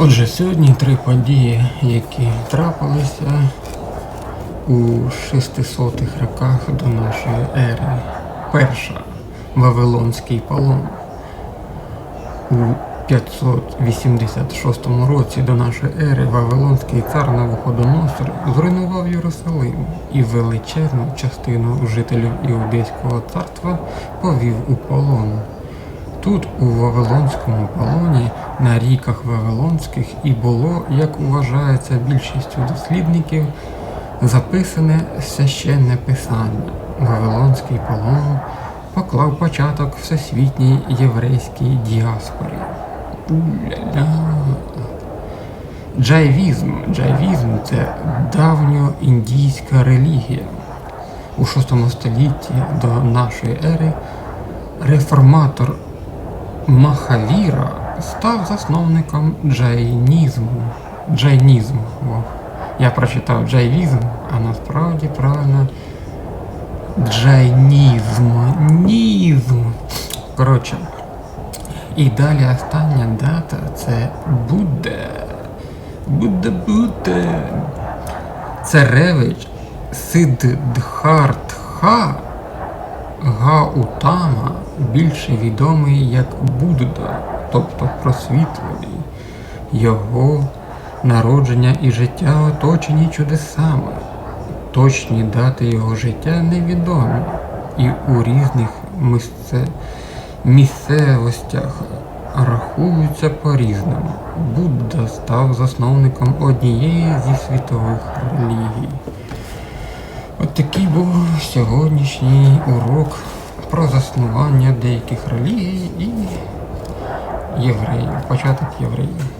Отже, сьогодні три події, які трапилися у 600-х роках до нашої ери. Перша Вавилонський полон. У 586 році до нашої ери Вавилонський цар Навуходоносор зруйнував Єрусалим і величезну частину жителів Іудейського царства повів у полон. Тут, у Вавилонському полоні, на ріках Вавилонських і було, як вважається більшістю дослідників, записане священне писання. Вавилонський полон поклав початок всесвітній єврейській діаспорі. Джайвізм. Джайвізм це давньоіндійська релігія. У VI столітті до нашої ери реформатор Махавіра став засновником джайнізму. Джайнізм. Я прочитав джайвізм, а насправді правильно джайнізм. Нізм. Коротше. І далі остання дата це буде. Буде буде. Царевич Сиддхартха Гаутама більше відомий як Будда, тобто просвітлений. Його народження і життя оточені чудесами. Точні дати його життя невідомі, і у різних місце... місцевостях рахуються по-різному. Будда став засновником однієї зі світових релігій. Був сьогоднішній урок про заснування деяких релігій і євреїв, початок євреїв.